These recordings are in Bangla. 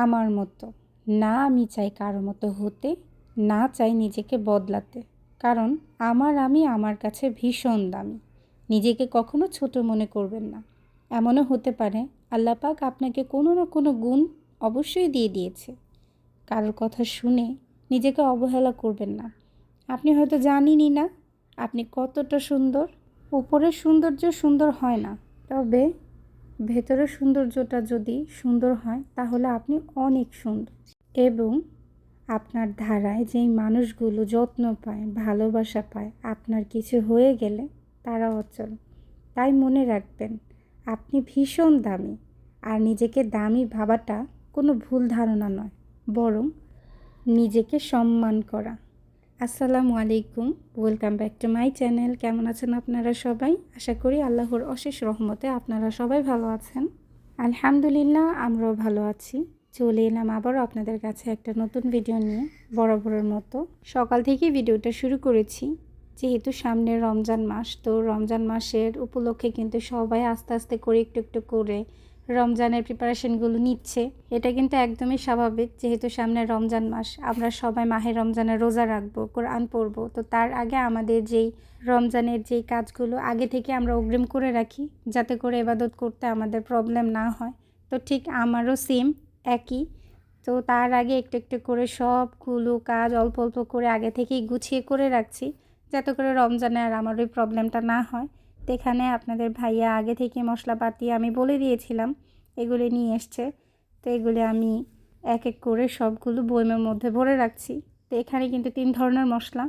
আমি আমার মতো। না আমি চাই কারও মতো হতে, না চাই নিজেকে বদলাতে। কারণ আমার আমি আমার কাছে ভীষণ দামি। নিজেকে কখনো ছোট মনে করবেন না। এমনও হতে পারে আল্লাপাক আপনাকে কোনো না কোনো গুণ অবশ্যই দিয়ে দিয়েছে। কারোর কথা শুনে নিজেকে অবহেলা করবেন না। আপনি হয়তো জানেনই না, আপনি কতটা সুন্দর। উপরের সৌন্দর্য সুন্দর হয় না। তবে ভেতরের সৌন্দর্যটা যদি সুন্দর হয়, তাহলে আপনি অনেক সুন্দর। এবং আপনার ধারায় যেই মানুষগুলো যত্ন পায়, ভালোবাসা পায়, আপনার কিছু হয়ে গেলে তারা অচল। তাই মনে রাখবেন, আপনি ভীষণ দামি। আর নিজেকে দামি ভাবাটা কোনো ভুল ধারণা নয়, বরং নিজেকে সম্মান করা। আসসালামু আলাইকুম। Welcome back to my channel কেমন আছেন আপনারা সবাই? আশা করি আল্লাহর অশেষ রহমতে আপনারা সবাই ভালো আছেন। আলহামদুলিল্লাহ, আমরাও ভালো আছি। চলে এলাম আবারও আপনাদের কাছে একটা নতুন ভিডিও নিয়ে, বরাবরের মতো। সকাল থেকেই ভিডিওটা শুরু করেছি। যেহেতু সামনে রমজান মাস, তো রমজান মাসের উপলক্ষে কিন্তু সবাই আস্তে আস্তে করে একটু একটু করে রমজানের প্রিপারেশনগুলো নিচ্ছে, এটা কিন্তু একদমই স্বাভাবিক। যেহেতু সামনে রমজান মাস, আমরা সবাই মাহে রমজানের রোজা রাখব, কোরআন পড়ব। তো তার আগে আমাদের যেই রমজানের যেই কাজগুলো, আগে থেকে আমরা অগ্রিম করে রাখি, যাতে করে এবাদত করতে আমাদের প্রবলেম না হয়। তো ঠিক আমারও সেম একই। তো তার আগে একটু একটু করে সবগুলো কাজ অল্প অল্প করে আগে থেকেই গুছিয়ে করে রাখছি, যাতে করে রমজানে আর আমার ওই প্রবলেমটা না হয়। এখানে আপনাদের ভাইয়া আগে থেকে মশলাপাতি আমি বলে দিয়েছিলাম, এগুলি নিয়ে এসছে। তো এগুলি আমি এক এক করে সবগুলো বয়মের মধ্যে ভরে রাখছি। তো এখানে কিন্তু তিন ধরনের মশলা।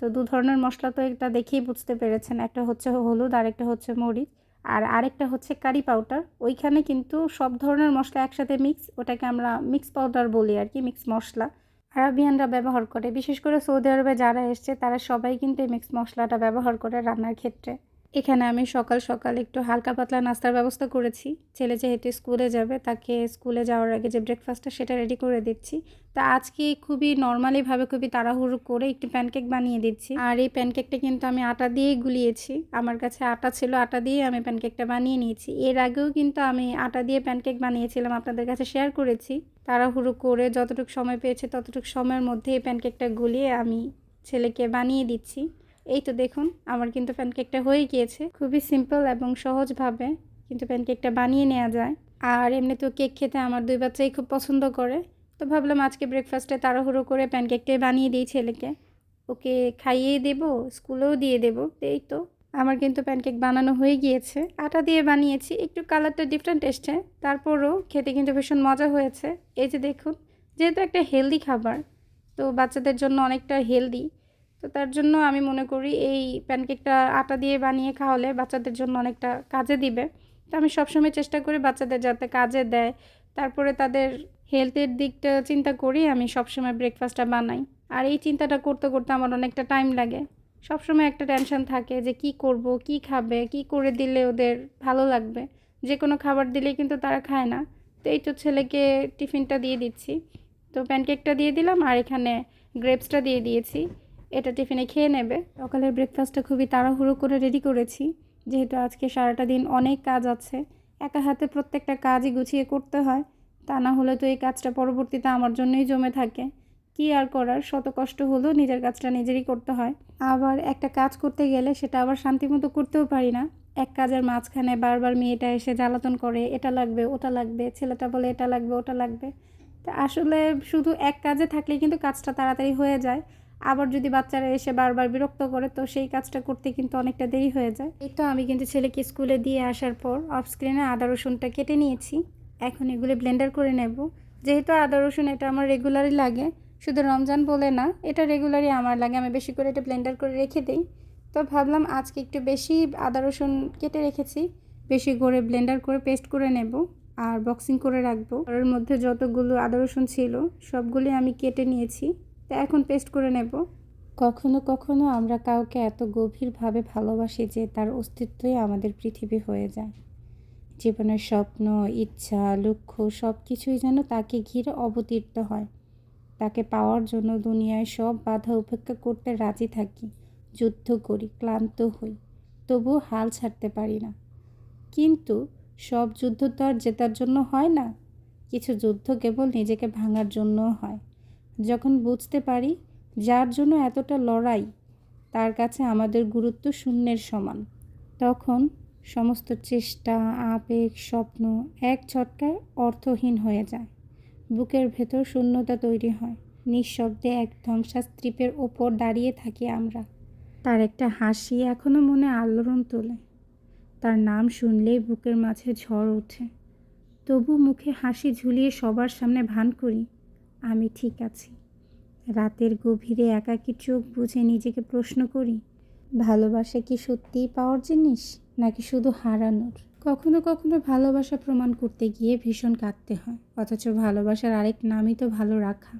তো দু ধরনের মশলা তো এটা দেখেই বুঝতে পেরেছেন, একটা হচ্ছে হলুদ আর একটা হচ্ছে মরিচ, আর আরেকটা হচ্ছে কারি পাউডার। ওইখানে কিন্তু সব ধরনের মশলা একসাথে মিক্স, ওটাকে আমরা মিক্স পাউডার বলি আর কি, মিক্স মশলা। আরাবিয়ানরা ব্যবহার করে, বিশেষ করে সৌদি আরবে যারা এসছে, তারা সবাই কিন্তু এই মিক্স মশলাটা ব্যবহার করে রান্নার ক্ষেত্রে। এখানে আমি সকাল সকাল একটু হালকা পাতলা নাস্তার ব্যবস্থা করেছি। ছেলে যেহেতু স্কুলে যাবে, তাকে স্কুলে যাওয়ার আগে যে ব্রেকফাস্টটা সেটা রেডি করে দিচ্ছি। তা আজকে খুবই নর্মালিভাবে খুবই তাড়াহুড়ো করে একটু প্যানকেক বানিয়ে দিচ্ছি। আর এই প্যানকেকটা কিন্তু আমি আটা দিয়েই গুলিয়েছি। আমার কাছে আটা ছিল, আটা দিয়ে আমি প্যানকেকটা বানিয়ে নিয়েছি। এর আগেও কিন্তু আমি আটা দিয়ে প্যানকেক বানিয়েছিলাম, আপনাদের কাছে শেয়ার করেছি। তাড়াহুড়ো করে যতটুকু সময় পেয়েছে ততটুকু সময়ের মধ্যে এই প্যানকেকটা গুলিয়ে আমি ছেলেকে বানিয়ে দিচ্ছি। এই তো দেখুন, আমার কিন্তু প্যানকেকটা হয়ে গিয়েছে। খুবই সিম্পল এবং সহজভাবে কিন্তু প্যানকেকটা বানিয়ে নেওয়া যায়। আর এমনিতেও কেক খেতে আমার দুই বাচ্চাই খুব পছন্দ করে। তো ভাবলাম আজকে ব্রেকফাস্টে তাড়াহুড়ো করে প্যানকেকটাই বানিয়ে দিই ছেলেকে। ওকে খাইয়ে দেব, স্কুলেও দিয়ে দেব, এই তো। আমার কিন্তু প্যানকেক বানানো হয়ে গিয়েছে। আটা দিয়ে বানিয়েছি, একটু কালারটা ডিফারেন্ট এসছে, তারপরও খেতে কিন্তু ভীষণ মজা হয়েছে। এই যে দেখুন, যেহেতু একটা হেলদি খাবার, তো বাচ্চাদের জন্য অনেকটা হেলদি তো তার জন্য আমি মনে করি এই প্যানকেকটা আটা দিয়ে বানিয়ে খাওয়ালে বাচ্চাদের জন্য অনেকটা কাজে দিবে। তো আমি সবসময় চেষ্টা করি বাচ্চাদের যাতে কাজে দেয়। তারপরে তাদের হেলথের দিকটা চিন্তা করি, আমি সবসময় ব্রেকফাস্টটা বানাই। আর এই চিন্তাটা করতে করতে আমার অনেকটা টাইম লাগে। সবসময় একটা টেনশন থাকে যে কি করব, কি খাবে, কি করে দিলে ওদের ভালো লাগবে। যে কোনো খাবার দিলে কিন্তু তারা খায় না। তো এই তো ছেলেকে টিফিনটা দিয়ে দিচ্ছি। তো প্যানকেকটা দিয়ে দিলাম আর এখানে গ্রেপসটা দিয়ে দিয়েছি। এটা টিফিনে খেয়ে নেবে। সকালের ব্রেকফাস্টটা খুবই তাড়াহুড়ো করে রেডি করেছি। যেহেতু আজকে সারাটা দিন অনেক কাজ আছে, একা হাতে প্রত্যেকটা কাজই গুছিয়ে করতে হয়। তা না হলে তো এই কাজটা পরবর্তীতে আমার জন্যই জমে থাকে। কি আর করার, শত কষ্ট হলেও নিজের কাজটা নিজেরই করতে হয়। আবার একটা কাজ করতে গেলে সেটা আবার শান্তিমতো করতেও পারি না। এক কাজের মাঝখানে বারবার মেয়েটা এসে জ্বালাতন করে, এটা লাগবে, ওটা লাগবে, ছেলেটা বলে এটা লাগবে, ওটা লাগবে। তা আসলে শুধু এক কাজে থাকলে কিন্তু কাজটা তাড়াতাড়ি হয়ে যায়। আবার যদি বাচ্চারা এসে বারবার বিরক্ত করে, তো সেই কাজটা করতে কিন্তু অনেকটা দেরি হয়ে যায়। এই তো আমি কিন্তু ছেলেকে স্কুলে দিয়ে আসার পর অফ স্ক্রিনে আদা রসুনটা কেটে নিয়েছি। এখন এগুলি ব্লেন্ডার করে নেব। যেহেতু আদা রসুন এটা আমার রেগুলারই লাগে, শুধু রমজান বলে না, এটা রেগুলারই আমার লাগে। আমি বেশি করে এটা ব্লেন্ডার করে রেখে দিই। তো ভাবলাম আজকে একটু বেশি আদা রসুন কেটে রেখেছি, বেশি করে ব্লেন্ডার করে পেস্ট করে নেব আর বক্সিং করে রাখব। ওর মধ্যে যতগুলো আদা রসুন ছিল, সবগুলি আমি কেটে নিয়েছি। তা এখন পেস্ট করে নেব। কখনো কখনো আমরা কাউকে এত গভীরভাবে ভালোবাসি যে তার অস্তিত্বই আমাদের পৃথিবী হয়ে যায়। জীবনের স্বপ্ন, ইচ্ছা, লক্ষ্য সব কিছুই যেন তাকে ঘিরে অবতীর্ণ হয়। তাকে পাওয়ার জন্য দুনিয়ায় সব বাধা উপেক্ষা করতে রাজি থাকি, যুদ্ধ করি, ক্লান্ত হই, তবুও হাল ছাড়তে পারি না। কিন্তু সব যুদ্ধ তো আর জেতার জন্য হয় না, কিছু যুদ্ধ কেবল নিজেকে ভাঙার জন্যও হয়। যখন বুঝতে পারি যার জন্য এতটা লড়াই, তার কাছে আমাদের গুরুত্ব শূন্যের সমান। তখন সমস্ত চেষ্টা, আবেগ, স্বপ্ন এক ছটকায় অর্থহীন হয়ে যায়। বুকের ভেতর শূন্যতা তৈরি হয়। নিঃশব্দে এক ধ্বংসাস্ত্রীপের ওপর দাঁড়িয়ে থাকি আমরা। তার একটা হাসি এখনও মনে আলোড়ন তোলে। তার নাম শুনলেই বুকের মাঝে ঝড় ওঠে। তবু মুখে হাসি ঝুলিয়ে সবার সামনে ভান করি। আমি ঠিক আছি। রাতের গভীরে একাকী চোখ বুঝে নিজেকে প্রশ্ন করি, ভালোবাসা কি সত্যিই পাওয়ার জিনিস, নাকি শুধু হারানোর? কখনো কখনো ভালোবাসা প্রমাণ করতে গিয়ে ভীষণ কাঁদতে হয়, অথচ ভালোবাসার আরেক নামই তো ভালো রাখা।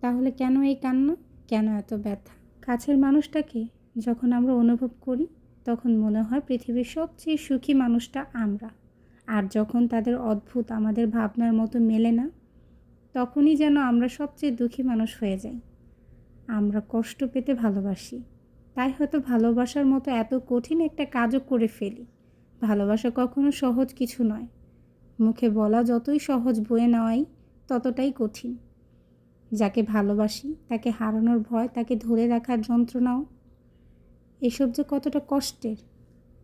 তাহলে কেন এই কান্না? কেন এত ব্যথা? কাছের মানুষটাকে যখন আমরা অনুভব করি, তখন মনে হয় পৃথিবীর সবচেয়ে সুখী মানুষটা আমরা। আর যখন তাদের অদ্ভুত আমাদের ভাবনার মতো মেলে না তখনই যেন আমরা সবচেয়ে দুঃখী মানুষ হয়ে যাই। আমরা কষ্ট পেতে ভালোবাসি। তাই হয়তো ভালোবাসার মতো এত কঠিন একটা কাজও করে ফেলি। ভালোবাসা কখনো সহজ কিছু নয়। মুখে বলা যতই সহজ বয়ে নেওয়াই ততটাই কঠিন। যাকে ভালোবাসি, তাকে হারানোর ভয়, তাকে ধরে রাখার যন্ত্রণাও। এসব যে কতটা কষ্টের,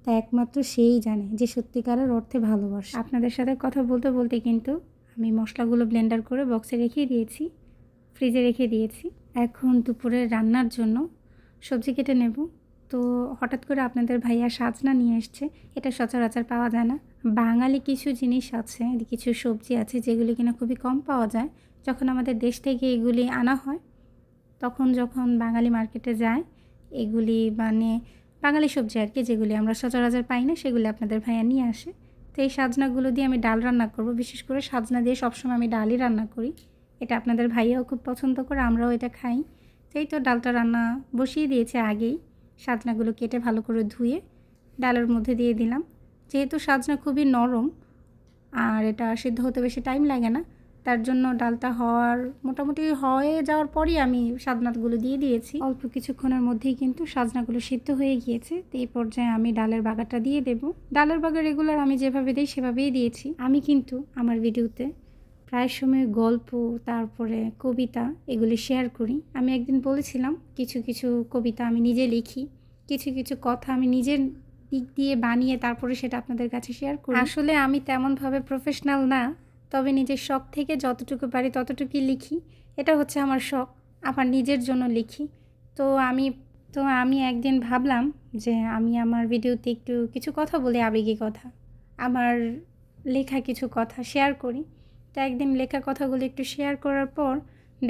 তা একমাত্র সেই জানে যে সত্যিকারের অর্থে ভালোবাসে। আপনাদের সাথে কথা বলতে বলতে কিন্তু আমি মশলাগুলো ব্লেন্ডার করে বক্সে রেখে দিয়েছি, ফ্রিজে রেখে দিয়েছি। এখন দুপুরে রান্নার জন্য সবজি কেটে নেব। তো হঠাৎ করে আপনাদের ভাইয়া সাজনা নিয়ে এসছে, এটা সচরাচর পাওয়া যায় না। বাঙালি কিছু জিনিস আছে, কিছু সবজি আছে যেগুলি কিনা খুবই কম পাওয়া যায়। যখন আমাদের দেশ থেকে এগুলি আনা হয়, তখন যখন বাঙালি মার্কেটে যায়, এগুলি মানে বাঙালি সবজি আর কি যেগুলি আমরা সচরাচর পাই না, সেগুলি আপনাদের ভাইয়া নিয়ে আসে। তো এই সাজনাগুলো দিয়ে আমি ডাল রান্না করব। বিশেষ করে সাজনা দিয়ে সবসময় আমি ডালই রান্না করি। এটা আপনাদের ভাইয়াও খুব পছন্দ করে, আমরাও এটা খাই। তো এই তো ডালটা রান্না বসিয়ে দিয়েছে আগেই। সাজনাগুলো কেটে ভালো করে ধুয়ে ডালের মধ্যে দিয়ে দিলাম। যেহেতু সাজনা খুবই নরম, আর এটা সিদ্ধ হতে বেশি টাইম লাগে না তার জন্য ডালটা হওয়ার মোটামুটি হয়ে যাওয়ার পরই আমি সাজনাগুলো দিয়ে দিয়েছি। অল্প কিছুক্ষণের মধ্যেই কিন্তু সাজনাগুলো সিদ্ধ হয়ে গিয়েছে। তো এই পর্যায়ে আমি ডালের বাগাটা দিয়ে দেব। ডালের বাগা রেগুলার আমি যেভাবে দিই সেভাবেই দিয়েছি। আমি কিন্তু আমার ভিডিওতে প্রায় সময় গল্প, তারপরে কবিতা এগুলি শেয়ার করি। আমি একদিন বলেছিলাম, কিছু কিছু কবিতা আমি নিজে লিখি, কিছু কিছু কথা আমি নিজের দিক দিয়ে বানিয়ে তারপরে সেটা আপনাদের কাছে শেয়ার করি। আসলে আমি তেমনভাবে প্রফেশনাল না। তবে নিজের শখ থেকে যতটুকু পারি ততটুকুই লিখি। এটা হচ্ছে আমার শখ আমার নিজের জন্য লিখি। তো আমি তো আমি একদিন ভাবলাম যে আমি আমার ভিডিওতে একটু কিছু কথা বলি, আবেগী কথা। আমার লেখা কিছু কথা শেয়ার করি। তো একদিন লেখা কথাগুলো একটু শেয়ার করার পর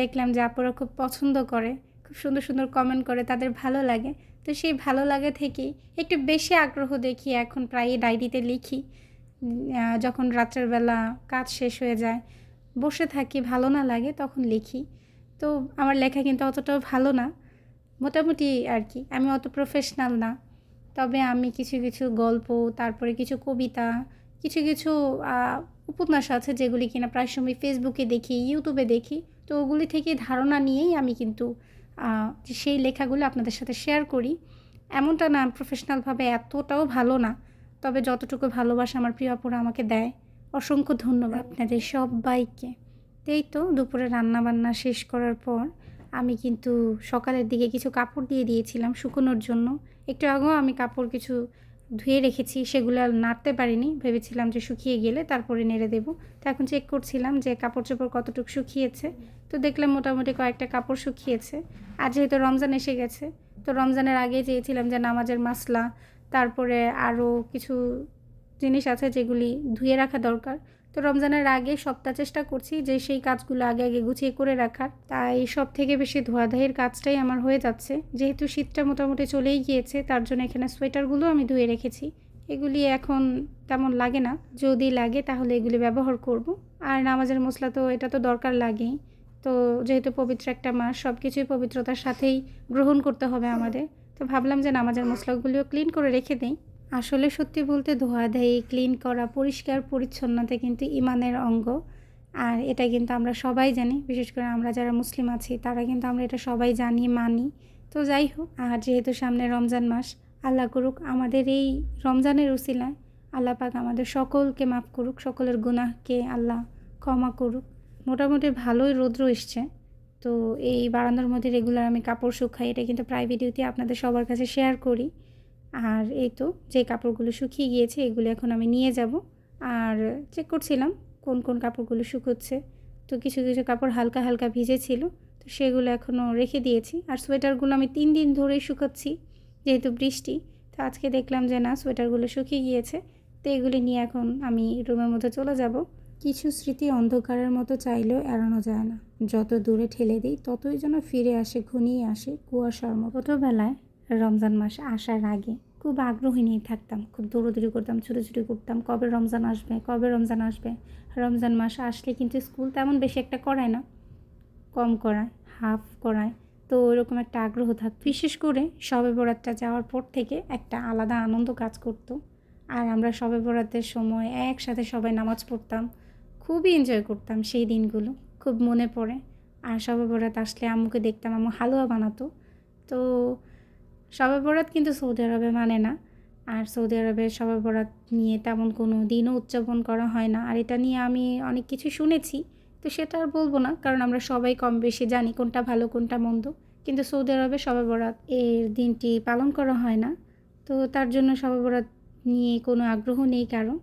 দেখলাম যে আপুরা খুব পছন্দ করে, খুব সুন্দর সুন্দর কমেন্ট করে, তাদের ভালো লাগে। তো সেই ভালো লাগে থেকেই একটু বেশি আগ্রহ দেখি, এখন প্রায় ডায়েরিতে লিখি। যখন রাত্রের বেলা কাজ শেষ হয়ে যায়, বসে থাকি, ভালো না লাগে, তখন লিখি। তো আমার লেখা কিন্তু অতটাও ভালো না, মোটামুটি আর কি। আমি অত প্রফেশনাল না, তবে আমি কিছু কিছু গল্প, তারপরে কিছু কবিতা, কিছু কিছু উপন্যাস আছে যেগুলি কিনা প্রায় সময় ফেসবুকে দেখি ইউটিউবে দেখি। তো ওগুলি থেকে ধারণা নিয়েই আমি কিন্তু সেই লেখাগুলো আপনাদের সাথে শেয়ার করি। এমনটা না প্রফেশনালভাবে এতটাও ভালো না তবে যতটুকু ভালোবাসা আমার প্রিয় আপুরা আমাকে দেয়, অসংখ্য ধন্যবাদ আপনাদের সবাইকে। এই তো দুপুরে রান্না বান্না শেষ করার পর আমি কিন্তু সকালের দিকে কিছু কাপড় দিয়ে দিয়েছিলাম শুকোনোর জন্য। একটু আগেও আমি কাপড় কিছু ধুয়ে রেখেছি, সেগুলো নাড়তে পারিনি। ভেবেছিলাম যে শুকিয়ে গেলে তারপরে নেড়ে দেবো। তো এখন চেক করছিলাম যে কাপড় চোপড় কতটুকু শুকিয়েছে। তো দেখলাম মোটামুটি কয়েকটা কাপড় শুকিয়েছে। আর যেহেতু রমজান এসে গেছে, তো রমজানের আগে চেয়েছিলাম যে নামাজের মাসলা তারপরে আরও কিছু জিনিস আছে যেগুলি ধুয়ে রাখা দরকার। তো রমজানের আগে সপ্তাহ চেষ্টা করছি যে সেই কাজগুলো আগে আগে গুছিয়ে করে রাখার। তাই সব থেকে বেশি ধোয়াধাইয়ের কাজটাই আমার হয়ে যাচ্ছে। যেহেতু শীতটা মোটামুটি চলেই গিয়েছে, তার জন্য এখানে সোয়েটারগুলো আমি ধুয়ে রেখেছি। এগুলি এখন তেমন লাগে না। যদি লাগে তাহলে এগুলি ব্যবহার করব। আর নামাজের মশলা তো, এটা তো দরকার লাগেই। তো যেহেতু পবিত্র একটা মাস সব কিছুই পবিত্রতার সাথেই গ্রহণ করতে হবে আমাদের। তো ভাবলাম যে নামাজের মশলাগুলিও ক্লিন করে রেখে দিই। আসলে সত্যি বলতে ধোয়া দেয় ক্লিন করা পরিষ্কার পরিচ্ছন্নতা কিন্তু ইমানের অঙ্গ। আর এটা কিন্তু আমরা সবাই জানি, বিশেষ করে আমরা যারা মুসলিম আছি, তারা কিন্তু আমরা এটা সবাই জানি, মানি। তো যাই হোক, আর যেহেতু সামনে রমজান মাস, আল্লাহ করুক আমাদের এই রমজানের উসিলায় আল্লাহ পাক আমাদের সকলকে মাফ করুক, সকলের গুনাহকে আল্লাহ ক্ষমা করুক। মোটামুটি ভালোই রৌদ্র এসছে। তো এই বারান্দার মধ্যে রেগুলার আমি কাপড় শুকাই, এটা কিন্তু প্রায় ভিডিওতে আপনাদের সবার কাছে শেয়ার করি। আর এই তো, যে কাপড়গুলো শুকিয়ে গিয়েছে, এগুলো এখন আমি নিয়ে যাব। আর চেক করছিলাম কোন কোন কাপড়গুলো শুকোচ্ছে। তো কিছু কিছু কাপড় হালকা হালকা ভিজে ছিল তো সেগুলো এখনও রেখে দিয়েছি। আর সোয়েটারগুলো আমি তিন দিন ধরেই শুকাচ্ছি, যেহেতু বৃষ্টি, তো আজকে দেখলাম যে না সোয়েটারগুলো শুকিয়ে গিয়েছে, তো এগুলি নিয়ে এখন আমি রুমের মধ্যে চলে যাব। কিছু স্মৃতি অন্ধকারের মতো চাইলেও এড়ানো যায় না। যত দূরে ঠেলে দিই, ততই যেন ফিরে আসে, ঘনিয়ে আসে কুয়াশার মতো। ছোটোবেলায় রমজান মাস আসার আগে খুব আগ্রহী নিয়ে থাকতাম, খুব দৌড়োদৌড়ি করতাম, ছুটোছুটি করতাম, কবে রমজান আসবে, কবে রমজান আসবে। রমজান মাস আসলে কিন্তু স্কুল তেমন বেশি একটা করায় না, কম করায়, হাফ করায়। তো ওইরকম একটা আগ্রহ থাকতো। বিশেষ করে শবে বরাতটা যাওয়ার পর থেকে একটা আলাদা আনন্দ কাজ করতো। আর আমরা শবে বরাতের সময় একসাথে সবাই নামাজ পড়তাম। খুবই এনজয় করতাম সেই দিনগুলো, খুব মনে পড়ে। আর শবে বরাত আসলে আম্মুকে দেখতাম, আম্মু হালুয়া বানাতো। তো শবে বরাত কিন্তু সৌদি আরবে মানে না। আর সৌদি আরবে শবে বরাত নিয়ে তেমন কোনো দিনও উদযাপন করা হয় না। আর এটা নিয়ে আমি অনেক কিছু শুনেছি, তো সেটা আর বলব না। কারণ আমরা সবাই কম বেশি জানি কোনটা ভালো, কোনটা মন্দ। কিন্তু সৌদি আরবে শবে বরাত এর দিনটি পালন করা হয় না। তো তার জন্য শবে বরাত নিয়ে কোনো আগ্রহ নেই কারও।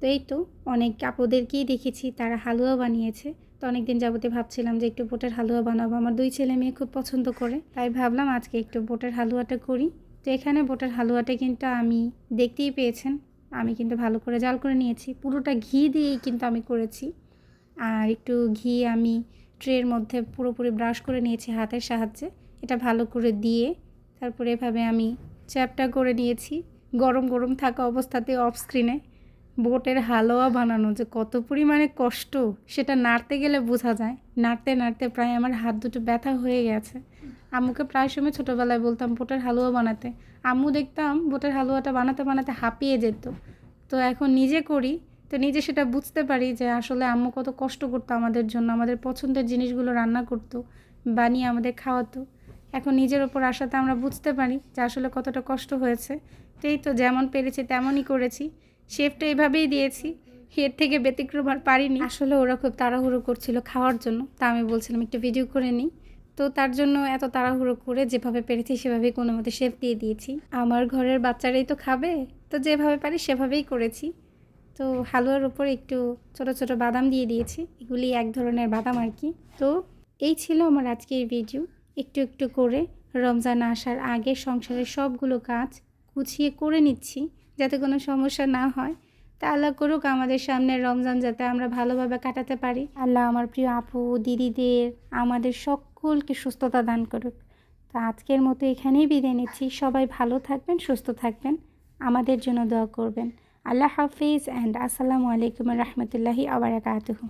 তো এই তো, অনেক আপুদেরকেই দেখেছি, তারা হালুয়া বানিয়েছে। তো অনেক দিন যাবতে ভাবছিলাম যে একটু বোটের হালুয়া বানাবো। আমার দুই ছেলে মেয়ে খুব পছন্দ করে, তাই ভাবলাম আজকে একটু বোটের হালুয়াটা করি। তো এখানে বোটের হালুয়াটা কিন্তু আমি দেখতেই পেয়েছেন। আমি কিন্তু ভালো করে জাল করে নিয়েছি। পুরোটা ঘি দিয়েই কিন্তু আমি করেছি। আর একটু ঘি আমি ট্রের মধ্যে পুরোপুরি ব্রাশ করে নিয়েছি হাতের সাহায্যে। এটা ভালো করে দিয়ে তারপরে এভাবে আমি চ্যাপটা করে নিয়েছি। গরম গরম থাকা অবস্থাতে অফ স্ক্রিনে বোটের হালুয়া বানানো যে কত পরিমাণে কষ্ট, সেটা নাড়তে গেলে বোঝা যায়। নাড়তে নাড়তে প্রায় আমার হাত দুটো ব্যথা হয়ে গেছে। আম্মুকে প্রায় সময় ছোটোবেলায় বলতাম বোটের হালুয়া বানাতে। আম্মু দেখতাম বোটের হালুয়াটা বানাতে বানাতে হাঁপিয়ে যেত। তো এখন নিজে করি, তো নিজে সেটা বুঝতে পারি যে আসলে আম্মু কত কষ্ট করতো আমাদের জন্য, আমাদের পছন্দের জিনিসগুলো রান্না করতো, বানিয়ে আমাদের খাওয়াতো। এখন নিজের ওপর আসাতে আমরা বুঝতে পারি যে আসলে কতটা কষ্ট হয়েছে। তো এই তো যেমন পেরেছি তেমনই করেছি। শেফটা এভাবেই দিয়েছি। এর থেকে ব্যতিক্রম আর পারিনি। আসলে ওরা খুব তাড়াহুড়ো করছিল খাওয়ার জন্য। তা আমি বলছিলাম, একটু ভিডিও করে নিই। তো তার জন্য এত তাড়াহুড়ো করে যেভাবে পেরেছি, সেভাবেই কোনো মতে শেফ দিয়ে দিয়েছি। আমার ঘরের বাচ্চারাই তো খাবে। তো যেভাবে পারি, সেভাবেই করেছি। তো হালুয়ার উপর একটু ছোট ছোট বাদাম দিয়ে দিয়েছি। এগুলি এক ধরনের বাদাম আর কি। তো এই ছিল আমার আজকের ভিডিও একটু একটু করে রমজান আসার আগে সংসারের সবগুলো কাজ গুছিয়ে করে নিচ্ছি। যাতে কোনো সমস্যা না হয়। তা আল্লাহ করুক আমাদের সামনে রমজান যাতে আমরা ভালোভাবে কাটাতে পারি। আল্লাহ আমার প্রিয় আপু, দিদিদের, আমাদের সকলকে সুস্থতা দান করুক। তো আজকের মতো এখানেই বিদায় নিচ্ছি। সবাই ভালো থাকবেন, সুস্থ থাকবেন। আমাদের জন্য দোয়া করবেন। আল্লাহ হাফিজ অ্যান্ড আসসালামু আলাইকুম রহমতুল্লাহি আবরাকাতুহু